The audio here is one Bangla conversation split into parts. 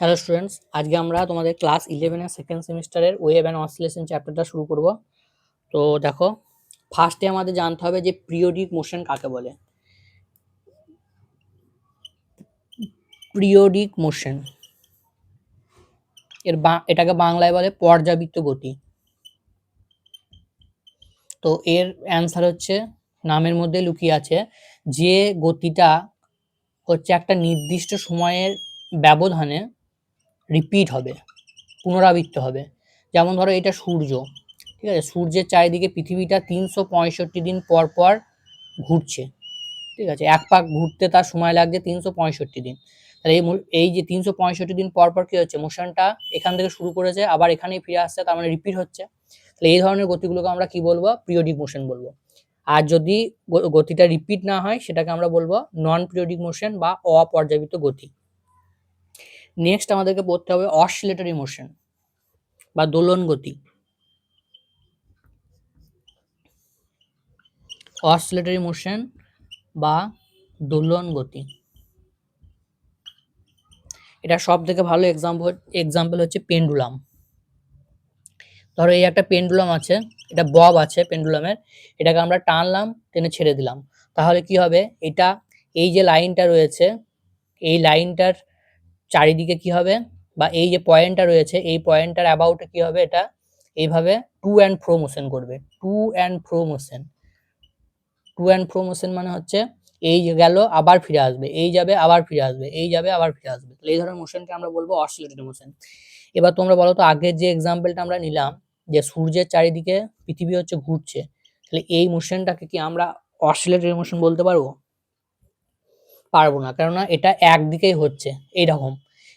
হ্যালো স্টুডেন্টস আজকে আমরা তোমাদের ক্লাস ইলেভেনের সেকেন্ড সেমিস্টারের ওয়েভ অ্যান্ড অসিলেশন চ্যাপ্টারটা শুরু করব। তো দেখো ফার্স্টে আমাদের জানতে হবে যে পিরিয়ডিক মোশন কাকে বলে। পিরিয়ডিক মোশন এর বা, এটাকে বাংলায় বলে পর্যাবৃত্ত গতি। তো এর অ্যান্সার হচ্ছে, নামের মধ্যে লুকিয়ে আছে, যে গতিটা হচ্ছে একটা নির্দিষ্ট সময়ের ব্যবধানে রিপিট হবে, পুনরাবৃত্ত হবে। যেমন ধরো এটা সূর্য, ঠিক আছে? সূর্যের চারিদিকে পৃথিবীটা তিনশো পঁয়ষট্টি দিন পর পর ঘুরছে, ঠিক আছে? এক পাক ঘুরতে তার সময় লাগছে তিনশো পঁয়ষট্টি দিন। তাহলে এই এই যে তিনশো পঁয়ষট্টি দিন পর পর কী হচ্ছে? মোশনটা এখান থেকে শুরু করেছে, আবার এখানেই ফিরে আসছে, তার মানে রিপিট হচ্ছে। তাহলে এই ধরনের গতিগুলোকে আমরা কি বলব? পিরিয়ডিক মোশন বলব। আর যদি গতিটা রিপিট না হয়, সেটাকে আমরা বলব নন পিরিয়ডিক মোশন বা অপর্যাবৃত গতি। নেক্সট আমাদেরকে পড়তে হবে অসিলেটরি মোশন বা দোলন গতি। অসিলেটরি মোশন বা দোলন গতি। এটা সব থেকে ভালো এক্সাম্পল এক্সাম্পল হচ্ছে পেন্ডুলাম। ধরো এই একটা পেন্ডুলাম আছে, এটা বব আছে পেন্ডুলামের, এটাকে আমরা টানলাম, টেনে ছেড়ে দিলাম। তাহলে কি হবে? এটা এই যে লাইনটা রয়েছে, এই লাইনটার চারিদিকে কি হবে? বা এই যে পয়েন্টটা রয়েছে, এই পয়েন্টটার অ্যাবাউটে কি হবে এটা? এইভাবে টু অ্যান্ড ফ্রো মোশন করবে। To and fro motion to and fro motion মানে হচ্ছে এই গেল, আবার ফিরে আসবে। এই যাবে, আবার ফিরে আসবে। এই যাবে, আবার ফিরে আসবে। তাহলে এই ধরনের মোশনকে আমরা বলব অসিলেটেড মোশন এবার তোমরা বলো তো আগের যে এক্সাম্পলটা আমরা নিলাম, যে সূর্যের চারিদিকে পৃথিবী হচ্ছে ঘুরছে, তাহলে এই মোশনটাকে কি আমরা অসিলেটেড মোশন বলতে পারব? পারব না, কেননা এটা একদিকেই হচ্ছে, এইরকম।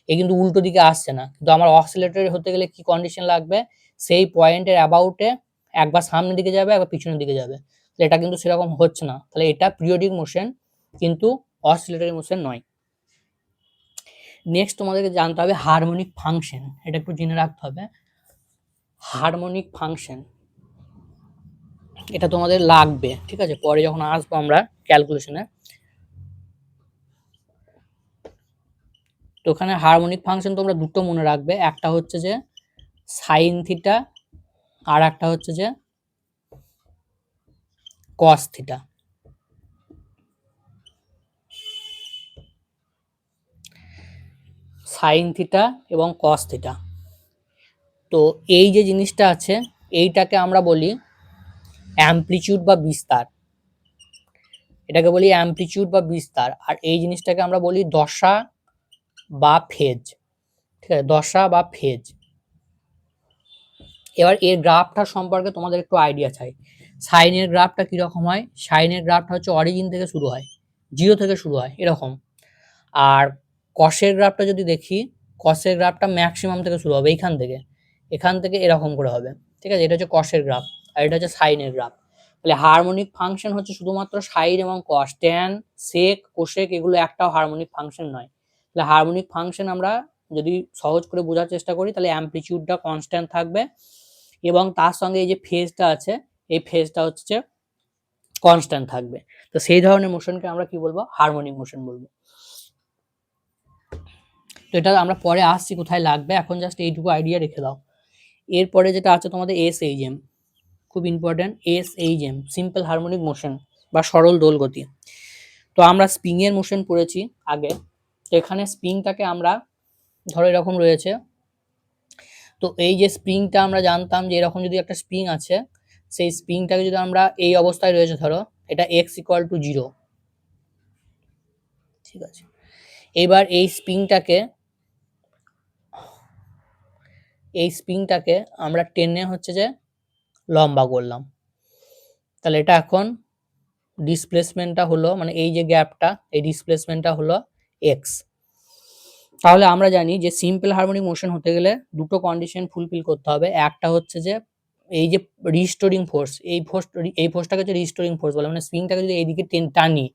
এ কিন্তু উল্টো দিকে আসছে না। কিন্তু আমার অসিলেটরি হতে গেলে কি কন্ডিশন লাগবে? সেই পয়েন্টের অ্যাবাউটে একবার সামনের দিকে যাবে, একবার পিছনের দিকে যাবে। তাহলে এটা কিন্তু সেরকম হচ্ছে না। তাহলে এটা পিরিয়ডিক মোশন কিন্তু অসিলেটরি মোশন নয়। নেক্সট তোমাদেরকে জানতে হবে হারমোনিক ফাংশন এটা একটু জেনে রাখতে হবে। হারমোনিক ফাংশন এটা তোমাদের লাগবে, ঠিক আছে? পরে যখন আসব আমরা ক্যালকুলেশনে তো ওখানে হারমোনিক ফাংশন তোমরা দুটো মনে রাখবে। একটা হচ্ছে যে সাইন থিটা আর একটা হচ্ছে যে কস থিটা সাইন থিটা এবং কস থিটা তো এই যে জিনিসটা আছে, এইটাকে আমরা বলি অ্যাম্পলিচিউড বা বিস্তার। এটাকে বলি অ্যাম্পলিচিউড বা বিস্তার। আর এই জিনিসটাকে আমরা বলি দশা বা ফেজ, ঠিক আছে? দশা বা ফেজ। এবার এর গ্রাফটা সম্পর্কে তোমাদের একটু আইডিয়া চাই। সাইনের গ্রাফটা কীরকম হয়? সাইনের গ্রাফটা হচ্ছে অরিজিন থেকে শুরু হয় জিরো থেকে শুরু হয়, এরকম। আর কষের গ্রাফটা যদি দেখি কসের গ্রাফটা ম্যাক্সিমাম থেকে শুরু হবে এইখান থেকে। এখান থেকে এরকম করে হবে, ঠিক আছে? এটা হচ্ছে কষের গ্রাফ আর এটা হচ্ছে সাইনের গ্রাফ। তাহলে হারমোনিক ফাংশন হচ্ছে শুধুমাত্র সাইন এবং কস ট্যান সেক কোশেক এগুলো একটাও হারমোনিক ফাংশন নয়। তাহলে হারমোনিক ফাংশন আমরা যদি সহজ করে বোঝার চেষ্টা করি, তাহলে অ্যাম্পলিচিউডটা কনস্ট্যান্ট থাকবে এবং তার সঙ্গে এই যে ফেজটা আছে, এই ফেজটা হচ্ছে কনস্ট্যান্ট থাকবে। তো সেই ধরনের মোশনকে আমরা কি বলব? হারমোনিক মোশন বলব। তো এটা আমরা পরে আসছি কোথায় লাগবে। এখন জাস্ট এইটুকু আইডিয়া রেখে দাও। এরপরে যেটা আছে তোমাদের এস এইচ এম খুব important S H M simple harmonic motion বা সরল দোল গতি তো আমরা স্প্রিংয়ের মোশন পড়েছি আগে। এখানে স্প্রিংটাকে আমরা ধরো এরকম রয়েছে। তো এই যে স্প্রিংটা আমরা জানতাম যে এরকম যদি একটা স্প্রিং আছে, সেই স্প্রিংটাকে যদি আমরা এই অবস্থায় রয়েছে ধরো, এটা এক্স ইকুয়াল টু জিরো ঠিক আছে। এবার এই স্প্রিংটাকে এই স্প্রিংটাকে আমরা টেনে হচ্ছে যে লম্বা করলাম। তাহলে এটা এখন ডিসপ্লেসমেন্টটা হলো মানে এই যে গ্যাপটা এই ডিসপ্লেসমেন্টটা হলো এক্স তাহলে আমরা জানি যে সিম্পল হারমোনিক মোশন হতে গেলে দুটো কন্ডিশন ফুলফিল করতে হবে। একটা হচ্ছে যে এই যে রিস্টোরিং ফোর্স এই ফোর্স এই ফোর্সটাকে হচ্ছে রিস্টোরিং ফোর্স বলে মানে স্প্রিংটাকে যদি এইদিকে টেন তাহলে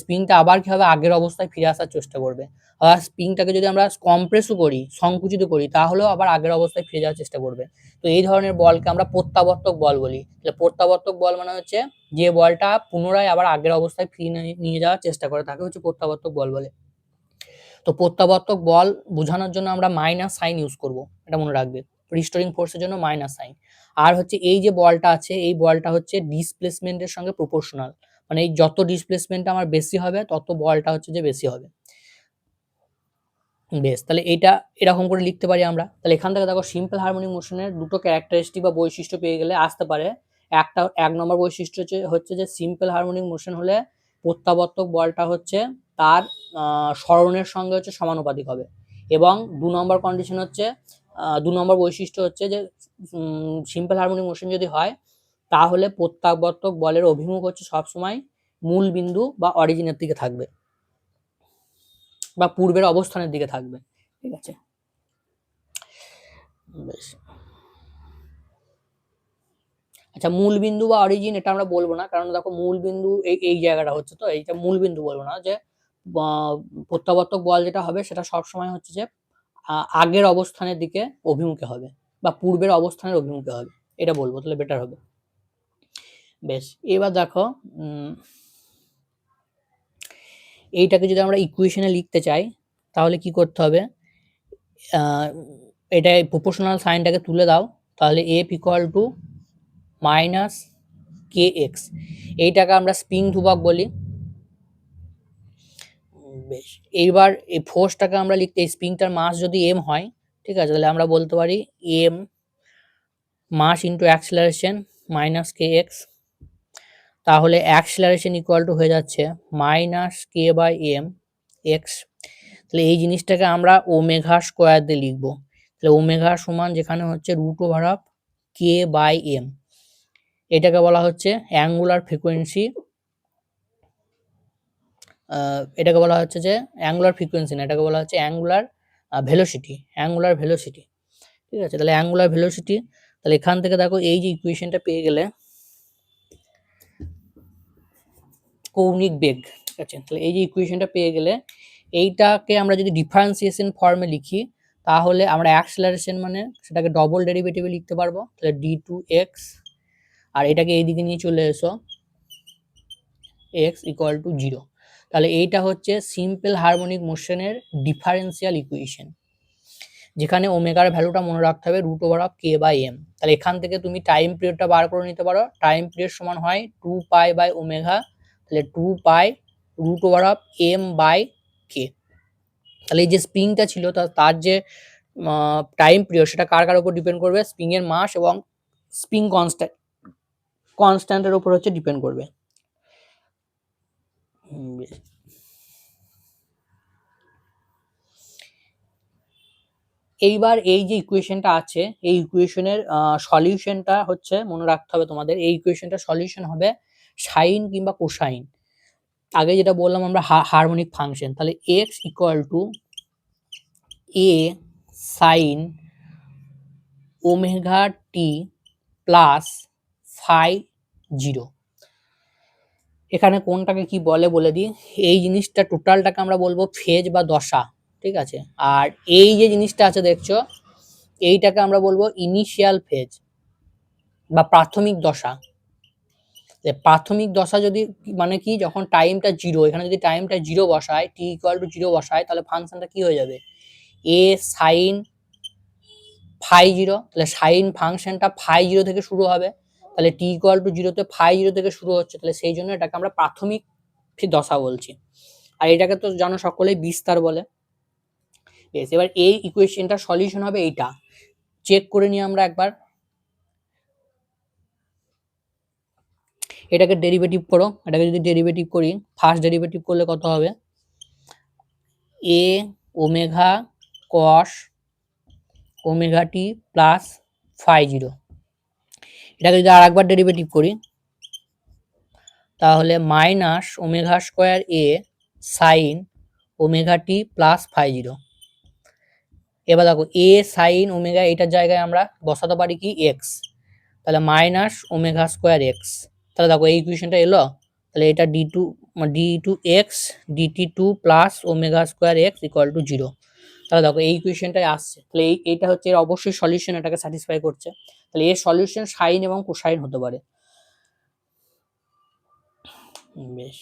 স্প্রিংটা আবার কি হবে? আগের অবস্থায় ফিরে আসার চেষ্টা করবে। আর স্প্রিংটাকে যদি আমরা কম্প্রেসও করি, সংকুচিত করি, তাহলেও আবার আগের অবস্থায় ফিরে যাওয়ার চেষ্টা করবে। তো এই ধরনের বলকে আমরা প্রত্যাবর্তক বল বলি। তাহলে প্রত্যাবর্তক বল মানে হচ্ছে যে বলটা পুনরায় আবার আগের অবস্থায় ফিরে নিয়ে যাওয়ার চেষ্টা করে, তাকে হচ্ছে প্রত্যাবর্তক বল বলে। তো প্রত্যাবর্তক বল বোঝানোর জন্য আমরা মাইনাস সাইন ইউজ করব। এটা মনে রাখবে। রিস্টোরিং ফোর্সের জন্য মাইনাস সাইন আর হচ্ছে এই যে বলটা আছে, এই বলটা হচ্ছে ডিসপ্লেসমেন্টের সঙ্গে প্রপোর্শনাল মানে এই যত ডিসপ্লেসমেন্ট আমার বেশি হবে, তত বলটা হচ্ছে যে বেশি হবে। বেশ, তাহলে এটা এরকম করে লিখতে পারি আমরা। তাহলে এখান থেকে দেখো সিম্পল হারমোনিক মোশনের দুটো ক্যারেক্টারিস্টিক বা বৈশিষ্ট্য পেয়ে গেলে আসতে পারে। একটা, এক নম্বর বৈশিষ্ট্য হচ্ছে যে সিম্পল হারমোনিক মোশন হলে প্রত্যাবর্তক বলটা হচ্ছে তার স্মরণের সঙ্গে হচ্ছে সমানুপাতিক হবে। এবং দু নম্বর কন্ডিশন হচ্ছে দু নম্বর বৈশিষ্ট্য হচ্ছে যে সিম্পল হারমোনিক মোশন যদি হয়, তাহলে প্রত্যাবর্তক বলের অভিমুখ হচ্ছে সবসময় মূল বিন্দু বা অরিজিনের দিকে থাকবে। বা পূর্বের অবস্থানের দিকে থাকবে। ঠিক আছে? বেশ। আচ্ছা মূল বিন্দু বা অরিজিন এটা আমরা বলব না, কারণ দেখো মূল বিন্দু এই এই জায়গাটা হচ্ছে তো, এইটা মূল বিন্দু বলব না যে প্রত্যাবর্তক বল যেটা হবে সেটা সবসময় হচ্ছে যে আগের অবস্থানের দিকে অভিমুখে হবে বা পূর্বের অবস্থানের অভিমুখে হবে। এটা বলব, তাহলে বেটার হবে। বেশ, এবার দেখো এইটাকে যদি আমরা ইকুয়েশনে লিখতে চাই, তাহলে কি করতে হবে? এটা প্রপোর্শনাল সাইনটাকে তুলে দাও, তাহলে F equal to minus K X এইটাকে আমরা স্প্রিং ধ্রুবক বলি। বেশ। এইবার এই ফোর্সটাকে আমরা লিখতে এই স্প্রিংটার মাস যদি এম হয়, ঠিক আছে, তাহলে আমরা বলতে পারি M mass into acceleration minus K X তাহলে অ্যাক্সিলারেশন ইকুয়াল টু হয়ে যাচ্ছে minus K by M X তাহলে এই জিনিসটাকে আমরা ওমেঘা স্কোয়ার দিয়ে লিখব। তাহলে ওমেঘা সমান যেখানে হচ্ছে root over of K by M এটাকে বলা হচ্ছে অ্যাঙ্গুলার ফ্রিকোয়েন্সি এটাকে বলা হচ্ছে যে অ্যাঙ্গুলার ফ্রিকোয়েন্সি না, এটাকে বলা হচ্ছে অ্যাঙ্গুলার ভেলোসিটি অ্যাঙ্গুলার ভেলোসিটি ঠিক আছে? তাহলে অ্যাঙ্গুলার ভেলোসিটি তাহলে এখান থেকে দেখো এই যে ইকুয়েশনটা পেয়ে গেলে কৌণিক বেগ, ঠিক আছে? তাহলে এই যে ইকুয়েশনটা পেয়ে গেলে এইটাকে আমরা যদি ডিফারেন্সিয়েশন ফর্মে লিখি, তাহলে আমরা অ্যাক্সেলারেশন মানে সেটাকে ডবল ডেরিভেটিভে লিখতে পারব, তাহলে ডি টু এক্স আর এটাকে এইদিকে নিয়ে চলে এসো এক্স ইকুয়াল টু জিরো তাহলে এইটা হচ্ছে সিম্পল হারমোনিক মোশনের ডিফারেন্সিয়াল ইকুয়েশন যেখানে ওমেগার ভ্যালুটা মনে রাখতে হবে root over of K by M তাহলে এখান থেকে তুমি টাইম পিরিয়ডটা বার করে নিতে পারো। টাইম পিরিয়ড সমান হয় টু পাই বাই ওমেঘা তাহলে two pi root over of M by K তাহলে এই যে স্প্রিংটা ছিল তার যে টাইম পিরিয়ড সেটা কার কার উপর ডিপেন্ড করবে? স্প্রিংয়ের মাস এবং স্প্রিং কনস্ট্যান্ট কনস্ট্যান্টের উপর হচ্ছে ডিপেন্ড করবে। এইবার এই যে ইকুয়েশনটা আছে, এই ইকুয়েশনের সলিউশনটা হচ্ছে, মনে রাখতে হবে তোমাদের, এই ইকুয়েশনটা সলিউশন হবে সাইন কিংবা কোসাইন আগে যেটা বললাম আমরা হারমোনিক ফাংশন তাহলে X equal to A sine omega T plus phi zero এখানে কোনটাকে কি বলে বলে দিই? এই জিনিসটা টোটালটাকে আমরা বলব ফেজ বা দশা, ঠিক আছে? আর এই যে জিনিসটা আছে দেখছ, এইটাকে আমরা বলব ইনিশিয়াল ফেজ বা প্রাথমিক দশা। প্রাথমিক দশা যদি মানে কি, যখন টাইমটা জিরো এখানে যদি টাইমটা জিরো বসায় টি ইকুয়াল টু জিরো বসায়, তাহলে ফাংশনটা কি হয়ে যাবে? এ সাইন ফাই জিরো তাহলে সাইন ফাংশনটা ফাই জিরো থেকে শুরু হবে। তাহলে টি ইকুয়াল টু জিরোতে ফাই জিরো থেকে শুরু হচ্ছে, তাহলে সেই জন্য এটাকে আমরা প্রাথমিক দশা বলছি। আর এটাকে তো জানো সকলেই বিস্তার বলে। বেশ, এবার এই ইকুয়েশনটা সলিউশন হবে এইটা। চেক করে নিই আমরা একবার। এটাকে ডেরিভেটিভ করো, এটাকে যদি ডেরিভেটিভ করি ফার্স্ট ডেরিভেটিভ করলে কত হবে? A omega cos omega t plus phi zero এটাকে যদি আর একবার ডেরিভেটিভ করি, তাহলে minus omega square A sine omega T plus five zero এবার দেখো এ সাইন ওমেগা এটার জায়গায় আমরা বসাতে পারি কি? এক্স তাহলে মাইনাস ওমেঘা স্কোয়ার এক্স তাহলে দেখো, এই ইকুয়েশনটা এলো। তাহলে এটা D two D two X D T two plus omega square X equal to zero তাহলে দেখো, এই ইকুয়েশনটাই আসছে। তাহলে এই, এইটা হচ্ছে এর অবশ্যই সলিউশন এটাকে স্যাটিসফাই করছে। তাহলে এর সলিউশন সাইন এবং কোসাইন হতে পারে। বেশ।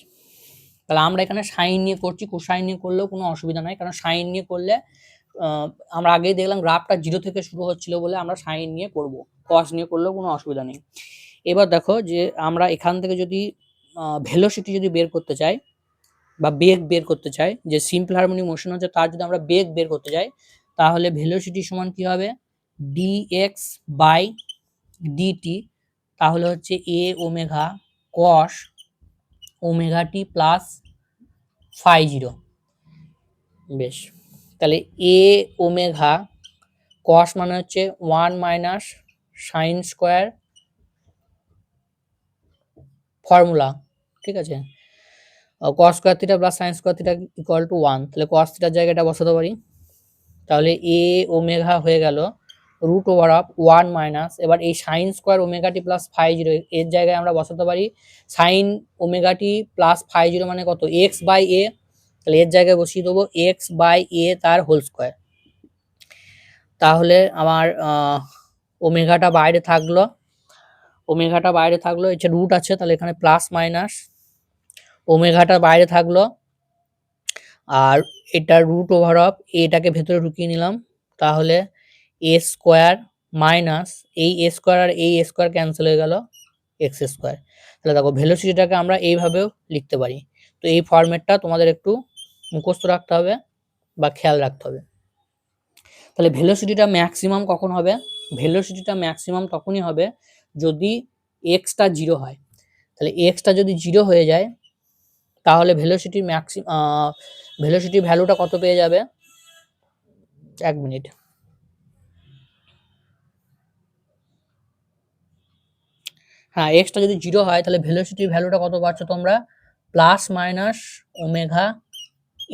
তাহলে আমরা এখানে সাইন নিয়ে করছি, কোসাইন নিয়ে করলেও কোনো অসুবিধা নাই, কারণ সাইন নিয়ে করলে আমরা আগেই দেখলাম গ্রাফটা জিরো থেকে শুরু হচ্ছিল বলে আমরা সাইন নিয়ে করব কস নিয়ে করলেও কোনো অসুবিধা নেই। এবার দেখো যে আমরা এখান থেকে যদি ভেলোসিটি যদি বের করতে চাই বা বেগ বের করতে চাই, যে সিম্পল হারমোনিক মোশন হচ্ছে, তার যদি আমরা বেগ বের করতে চাই, তাহলে ভেলোসিটি সমান কি হবে? ডিএক্স বাই ডিটি তাহলে হচ্ছে A omega cos omega T plus phi zero বেশ, তাহলে এ ওমেঘা কস মানে হচ্ছে one minus sine square formula ঠিক আছে? Cos square theta plus sine square theta equal to one তাহলে কস থিটার জায়গাটা বসাতে পারি। তাহলে এ ওমেঘা হয়ে গেল root over of one minus এবার এই sine square omega t plus five zero এর জায়গায় আমরা বসাতে পারি sine omega t plus five zero মানে কত? এক্স বাই এ তাহলে এর জায়গায় বসিয়ে দেবো এক্স বাই এ তার হোল স্কোয়ার তাহলে আমার ওমেগাটা বাইরে থাকল ওমেগাটা বাইরে থাকল এটা রুট আছে, তাহলে এখানে প্লাস মাইনাস ওমেগাটা বাইরে থাকল, আর এটা রুট ওভার অফ এটাকে ভেতরে ঢুকিয়ে নিলাম, তাহলে এ স্কোয়ার মাইনাস এই এ স্কোয়ার আর এই স্কোয়ার ক্যান্সেল হয়ে গেল এক্স স্কোয়ার তাহলে দেখো ভেলোসিটিটাকে আমরা এইভাবেও লিখতে পারি। তো এই ফরম্যাটটা তোমাদের একটু মুখস্থ রাখতে হবে বা খেয়াল রাখতে হবে। তাহলে ভেলোসিটিটা ম্যাক্সিমাম কখন হবে? ভেলোসিটিটা ম্যাক্সিমাম তখনই হবে যদি এক্সটা জিরো হয়। তাহলে এক্সটা যদি জিরো হয়ে যায়, তাহলে ভেলোসিটির ম্যাক্সি ভেলোসিটির ভ্যালুটা কত পেয়ে যাবে? এক মিনিট। হ্যাঁ এক্সটা যদি জিরো হয়, তাহলে ভেলোসিটির ভ্যালুটা কত পাচ্ছ তোমরা? প্লাস মাইনাস ওমেঘা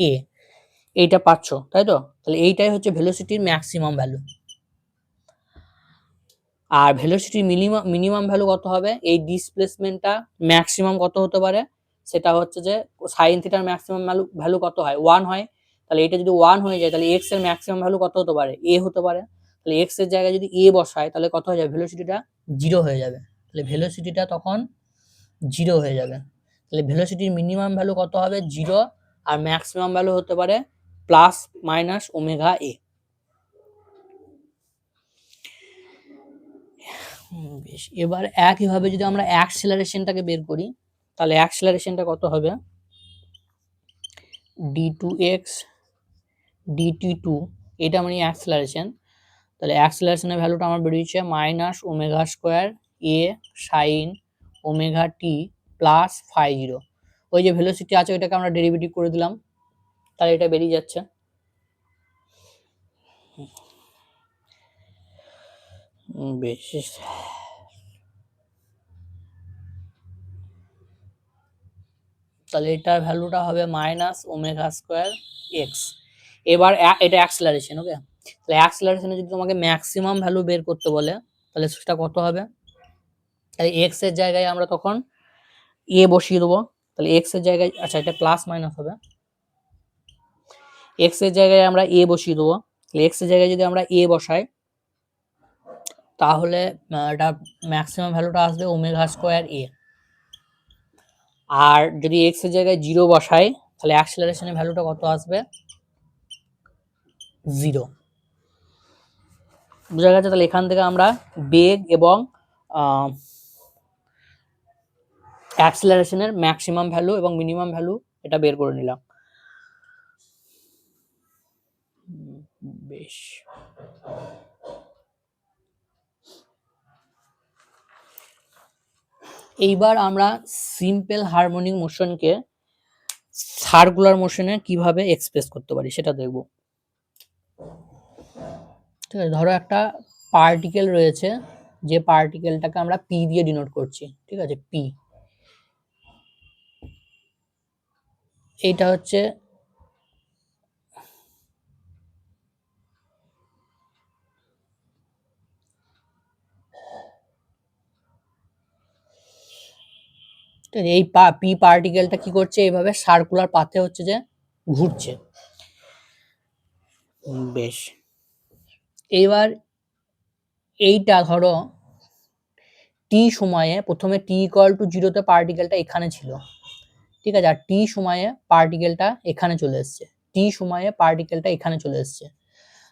এ এইটা পাচ্ছ, তাই তো? তাহলে এইটাই হচ্ছে ভেলোসিটির ম্যাক্সিমাম ভ্যালু আর ভেলোসিটির মিনিমাম মিনিমাম ভ্যালু কত হবে? এই ডিসপ্লেসমেন্টটা ম্যাক্সিমাম কত হতে পারে? সেটা হচ্ছে যে সাইন থিটার ম্যাক্সিমাম ভ্যালু ভ্যালু কত হয়? ওয়ান হয়। তাহলে এটা যদি ওয়ান হয়ে যায়, তাহলে এক্সের ম্যাক্সিমাম ভ্যালু কত হতে পারে? এ হতে পারে। তাহলে এক্সের জায়গায় যদি এ বসায়, তাহলে কত হয়ে যাবে ভেলোসিটিটা জিরো হয়ে যাবে। তাহলে ভেলোসিটিটা তখন জিরো হয়ে যাবে। তাহলে ভেলোসিটির মিনিমাম ভ্যালু কত হবে? জিরো আর ম্যাক্সিমাম ভ্যালু হতে পারে প্লাস মাইনাস ওমেগা এ বেশ। এবার একইভাবে যদি আমরা অ্যাক্সেলারেশনটাকে বের করি, তাহলে অ্যাক্সেলারেশনটা কত হবে? D two X D T two এটা মানে অ্যাক্সেলারেশন তাহলে অ্যাক্সেলারেশনের ভ্যালুটা আমার বেরিয়েছে minus omega square A sine omega T plus five zero ওই যে ভেলোসিটি আছে, ওইটাকে আমরা ডেরিভেটিভ করে দিলাম। তাহলে এটা বেরিয়ে যাচ্ছে। তাহলে এটার ভ্যালুটা হবে মাইনাস ওমেগা স্কোয়ার এক্স এবার এটা অ্যাক্সেলারেশন ওকে তাহলে অ্যাক্সেলারেশনে যদি তোমাকে ম্যাক্সিমাম ভ্যালু বের করতে বলে, তাহলে সেটা কত হবে? তাহলে এক্সের জায়গায় আমরা তখন এ বসিয়ে দেবো। তাহলে এক্সের জায়গায় আচ্ছা এটা প্লাস মাইনাস হবে। এক্সের জায়গায় আমরা এ বসিয়ে দেবো। তাহলে এক্সের জায়গায় যদি আমরা এ বসাই, তাহলে এটা ম্যাক্সিমাম ভ্যালুটা আসবে ওমেগা স্কোয়ার এ আর যদি এক্সের জায়গায় জিরো বসাই, তাহলে অ্যাক্সেলারেশনের ভ্যালুটা কত আসবে? জিরো বোঝা গেছে? তাহলে এখান থেকে আমরা বেগ এবং অ্যাক্সেলারেশনের ম্যাক্সিমাম ভ্যালু এবং মিনিমাম ভ্যালু এটা বের করে নিলাম। বেশ। এইবার আমরা সিম্পল হারমোনিক মোশনকে সার্কুলার মোশনে কীভাবে এক্সপ্রেস করতে পারি সেটা দেখব। ঠিক আছে, ধরো একটা পার্টিকেল রয়েছে, যে পার্টিকেলটাকে আমরা পি দিয়ে ডিনোট করছি, ঠিক আছে, পি। এইটা হচ্ছে এই পা, পি পার্টিকেলটা কি করছে? এইভাবে সার্কুলার পাথে হচ্ছে যে ঘুরছে। বেশ। এইবার এইটা ধরো টি সময়ে প্রথমে টি ইকুয়াল টু জিরোতে পার্টিকেলটা এখানে ছিল। ঠিক আছে? আর টি সময়ে পার্টিকেলটা এখানে চলে এসছে। টি সময়ে পার্টিকেলটা এখানে চলে এসছে।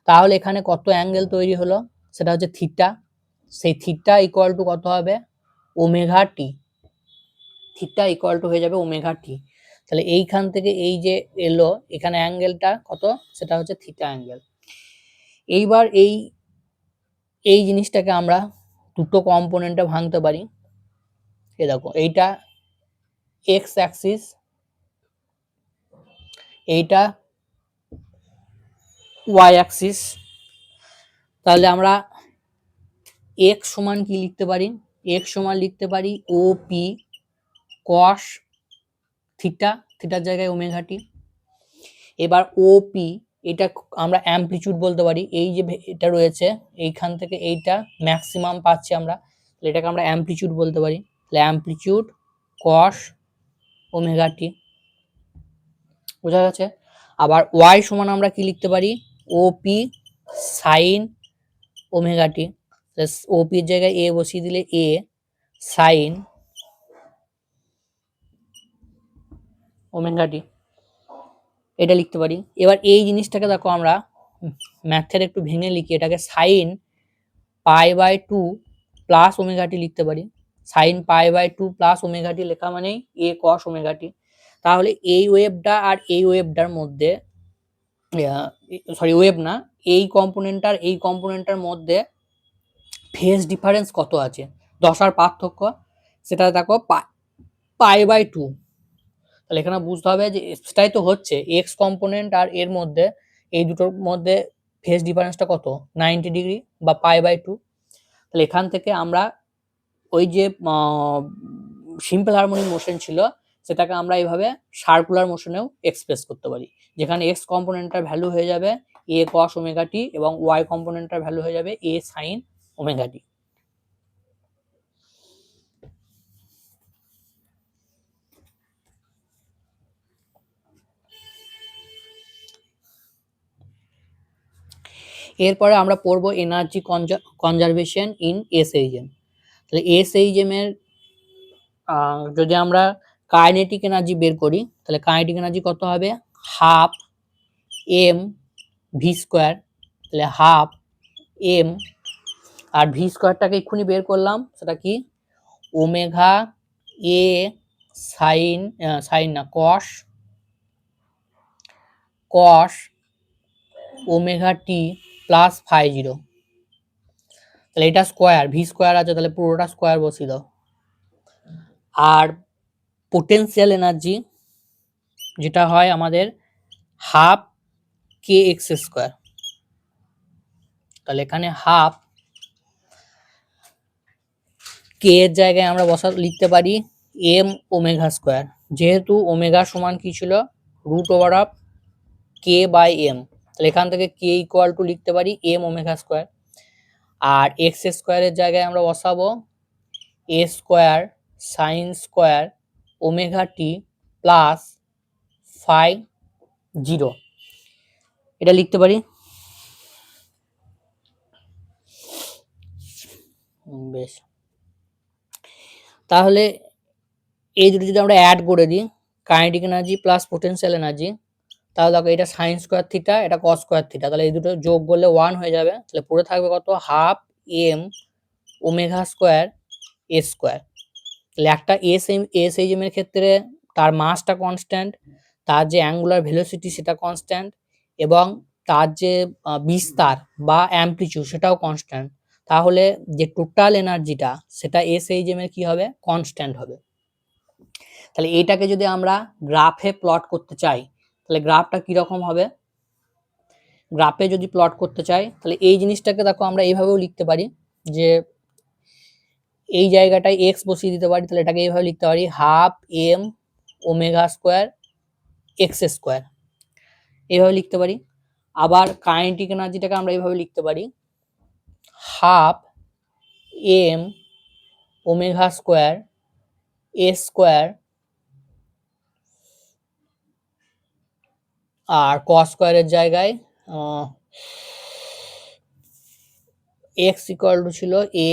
তাহলে এখানে কত অ্যাঙ্গেল তৈরি হলো? সেটা হচ্ছে থিটা সেই থিটা ইকুয়াল টু কত হবে? Omega T theta equal to হয়ে যাবে ওমেঘা টি তাহলে এইখান থেকে এই যে এলো, এখানে অ্যাঙ্গেলটা কত? সেটা হচ্ছে থিটা অ্যাঙ্গেল এইবার এই এই জিনিসটাকে আমরা দুটো কম্পোনেন্টে ভাঙতে পারি। এ দেখো, এইটা এক্স অ্যাক্সিস এইটা ওয়াই অ্যাক্সিস তাহলে আমরা এক্স সমান কি লিখতে পারি? এক্স সমান লিখতে পারি ও পি কস থিটা থিটার জায়গায় ওমেঘাটি এবার ও পি এটা আমরা অ্যাম্পলিচিউড বলতে পারি। এই যে এটা রয়েছে, এইখান থেকে এইটা ম্যাক্সিমাম পাচ্ছি আমরা। এটাকে আমরা অ্যাম্পলিচিউড বলতে পারি। তাহলে অ্যাম্পলিচিউড কস ওমেঘাটি বোঝা গেছে? আবার ওয়াই সমান আমরা কি লিখতে পারি? ওপি সাইন ওমেগাটি। ওপির জায়গায় এ বসিয়ে দিলে এ সাইন ওমেগাটি। এটা লিখতে পারি। এবার এই জিনিসটাকে দেখো আমরা ম্যাথের একটু ভেঙে লিখি। এটাকে sine pi by two plus omega t লিখতে পারি। Sine pi by two plus omega t লেখা মানেই এ কস ওমেগাটি তাহলে এই ওয়েভটা আর এই ওয়েভটার মধ্যে সরি ওয়েভ না, এই কম্পোনেন্টটার এই কম্পোনেন্টটার মধ্যে ফেজ ডিফারেন্স কত আছে? দশার পার্থক্য, সেটা দেখো পাই বাই টু তাহলে এখানে বুঝতে হবে যে সেটাই তো হচ্ছে এক্স কম্পোনেন্ট আর এর মধ্যে, এই দুটোর মধ্যে ফেজ ডিফারেন্সটা কত? নাইনটি ডিগ্রি বা পাই বাই টু তাহলে এখান থেকে আমরা ওই যে সিম্পল হারমোনিক মোশন ছিল, সেটাকে আমরা এইভাবে সার্কুলার মোশনেও এক্সপ্রেস করতে পারি। যেখানে এক্স কম্পোনেন্টটার ভ্যালু হয়ে যাবে এ কস ওমেগা টি এবং ওয়াই কম্পোনেন্টটার ভ্যালু হয়ে যাবে এ সাইন ওমেগা টি এরপরে আমরা পড়ব এনার্জি কনজারভেশন ইন এসএইচএম তাহলে এসএইচএম এর আহ, যদি আমরা কাইনেটিক এনার্জি বের করি তাহলে কাইনেটিক এনার্জি কত হবে? হাফ এম ভি স্কোয়ার তাহলে হাফ এম আর ভি স্কোয়ারটাকে এক্ষুনি বের করলাম সেটা কি? ওমেঘা এ সাইন সাইন না cos cos omega T plus five zero তাহলে এটা স্কোয়ার ভি স্কোয়ার আছে, তাহলে পুরোটা স্কোয়ার বসিয়ে দাও। আর পোটেনশিয়াল এনার্জি যেটা হয় আমাদের হাফ কে এক্স স্কোয়ার তাহলে এখানে হাফ কে এর জায়গায় আমরা বসা, লিখতে পারি এম ওমেগা স্কোয়ার যেহেতু ওমেগা সমান কি ছিল? Root over of K by M তাহলে এখান থেকে কে ইকুয়াল টু লিখতে পারি এম ওমেঘা স্কোয়ার আর এক্স স্কোয়ারের জায়গায় আমরা বসাবো A square sine square omega T plus five zero এটা লিখতে পারি? বেশ। তাহলে এই দুটো যদি আমরা অ্যাড করে দিই kinetic energy plus potential energy তাহলে দেখো এটা সাইন স্কোয়ার থিটা এটা কস স্কোয়ার থিটা তাহলে এই দুটো যোগ করলে ওয়ান হয়ে যাবে, তাহলে পড়ে থাকবে কত? Half M omega square A square তাহলে একটা S M S H M এর ক্ষেত্রে তার মাসটা কনস্ট্যান্ট তার যে অ্যাঙ্গুলার ভেলোসিটি সেটা কনস্ট্যান্ট এবং তার যে বিস্তার বা অ্যাম্পলিচিউড সেটাও কনস্ট্যান্ট তাহলে যে টোটাল এনার্জিটা সেটা এস এইচ এম এর কি হবে? কনস্ট্যান্ট হবে। তাহলে এইটাকে যদি আমরা গ্রাফে প্লট করতে চাই তাহলে গ্রাফটা কীরকম হবে? গ্রাফে যদি প্লট করতে চাই, তাহলে এই জিনিসটাকে দেখো আমরা এইভাবেও লিখতে পারি যে এই জায়গাটায় এক্স বসিয়ে দিতে পারি, তাহলে এটাকে এইভাবে লিখতে পারি half M omega square X square এইভাবে লিখতে পারি। আবার কাইনেটিক এনার্জিটাকে আমরা এইভাবে লিখতে পারি half m omega square a square R cos স্কোয়ারের জায়গায় এক্স ইকুয়াল টু ছিল a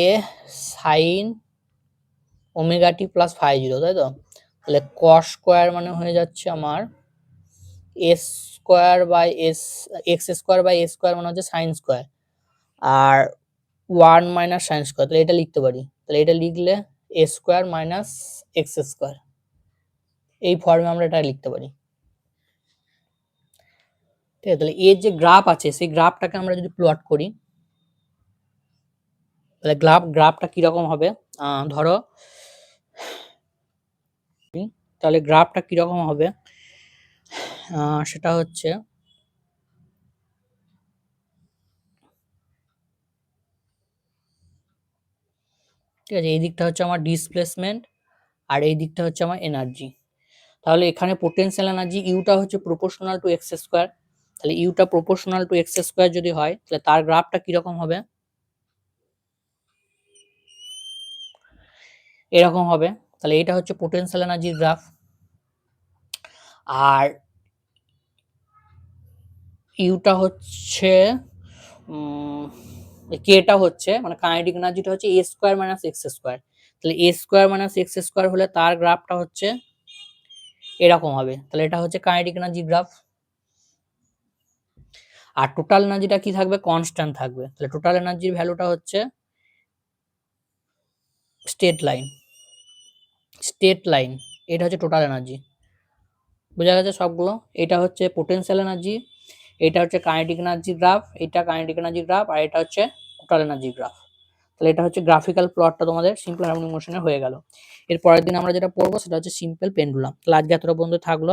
sine omega t plus five zero তাই তো? তাহলে কস স্কোয়ার মানে হয়ে যাচ্ছে আমার s square by s x square by s square মানে হচ্ছে সাইন স্কোয়ার আর ওয়ান মাইনাস সাইন স্কোয়ার তাহলে এটা লিখতে পারি। তাহলে এটা লিখলে a square minus x square এই ফর্মে আমরা এটা লিখতে পারি। ঠিক আছে? তাহলে এর যে গ্রাফ আছে, সেই গ্রাফটাকে আমরা যদি প্লট করি, তাহলে গ্রাফ গ্রাফটা কীরকম হবে? ধরো, তাহলে গ্রাফটা কীরকম হবে? সেটা হচ্ছে, ঠিক আছে, এই দিকটা হচ্ছে আমার ডিসপ্লেসমেন্ট আর এই দিকটা হচ্ছে আমার এনার্জি তাহলে এখানে পোটেনশিয়াল এনার্জি ইউটা হচ্ছে প্রপোর্শনাল টু এক্স স্কোয়ার তাহলে ইউটা প্রপোর্শনাল টু এক্স স্কোয়ার যদি হয়, তাহলে তার গ্রাফটা কীরকম হবে? এরকম হবে। তাহলে এটা হচ্ছে পোটেনশিয়াল এনার্জির গ্রাফ আর ইউটা হচ্ছে কেটা হচ্ছে মানে কাইনেটিক এনার্জিটা হচ্ছে a square minus x square তাহলে a square minus x square হলে তার গ্রাফটা হচ্ছে, এরকম হবে। তাহলে এটা হচ্ছে কাইনেটিক এনার্জি গ্রাফ আর টোটাল এনার্জিটা কি থাকবে? কনস্ট্যান্ট থাকবে। তাহলে টোটাল এনার্জির ভ্যালুটা হচ্ছে স্টেট লাইন স্টেট লাইন এটা হচ্ছে টোটাল এনার্জি বোঝা গেছে সবগুলো? এটা হচ্ছে পোটেনশিয়াল এনার্জি এটা হচ্ছে কাইনেটিক এনার্জি গ্রাফ এটা কাইনেটিক এনার্জি গ্রাফ আর এটা হচ্ছে টোটাল এনার্জি গ্রাফ তাহলে এটা হচ্ছে গ্রাফিক্যাল প্লটটা তোমাদের সিম্পল হারমোনিক মোশনে হয়ে গেল। এর পরের দিন আমরা যেটা পড়ব, সেটা হচ্ছে সিম্পল পেন্ডুলাম তাহলে আজকে এতটা বন্ধু থাকল।